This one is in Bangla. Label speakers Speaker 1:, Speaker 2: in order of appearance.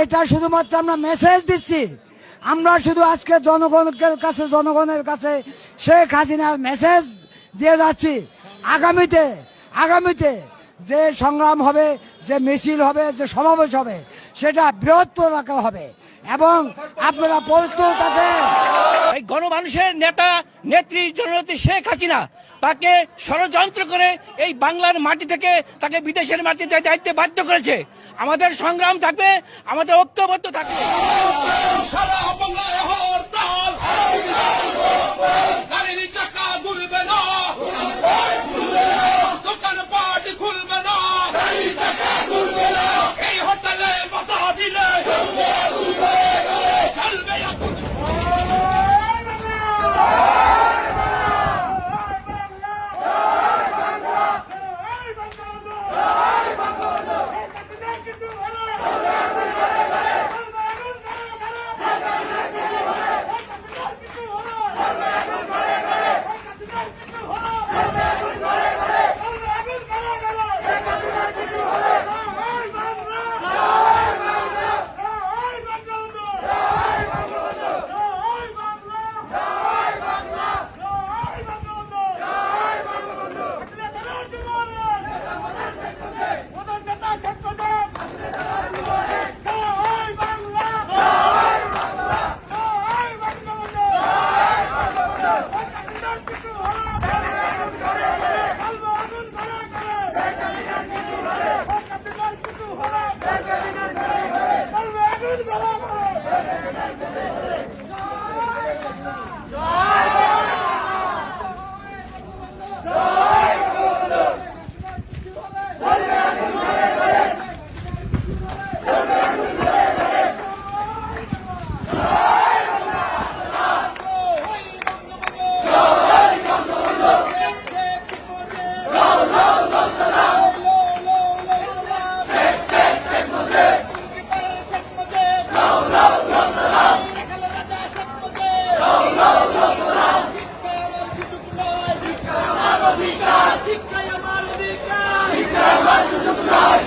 Speaker 1: এটা শুধুমাত্র আমরা মেসেজ দিচ্ছি। আমরা শুধু আজকে জনগণের কাছে জনগণের কাছে শেখ হাসিনার মেসেজ দিয়ে যাচ্ছি। আগামীতে আগামীতে যে সংগ্রাম হবে, যে মিছিল হবে, যে সমাবেশ হবে, সেটা বৃহত্তর রাখা হবে। এবং আপনারা প্রস্তুত আছেন?
Speaker 2: গণমানুষের নেতা, নেত্রী, জননেত্রী শেখ হাসিনা তাকে ষড়যন্ত্র করে এই বাংলার মাটি থেকে তাকে বিদেশের মাটিতে দায়িত্বে বাধ্য করেছে। আমাদের সংগ্রাম থাকবে, আমাদের ঐক্যবদ্ধ থাকবে।
Speaker 3: Let's go. আমার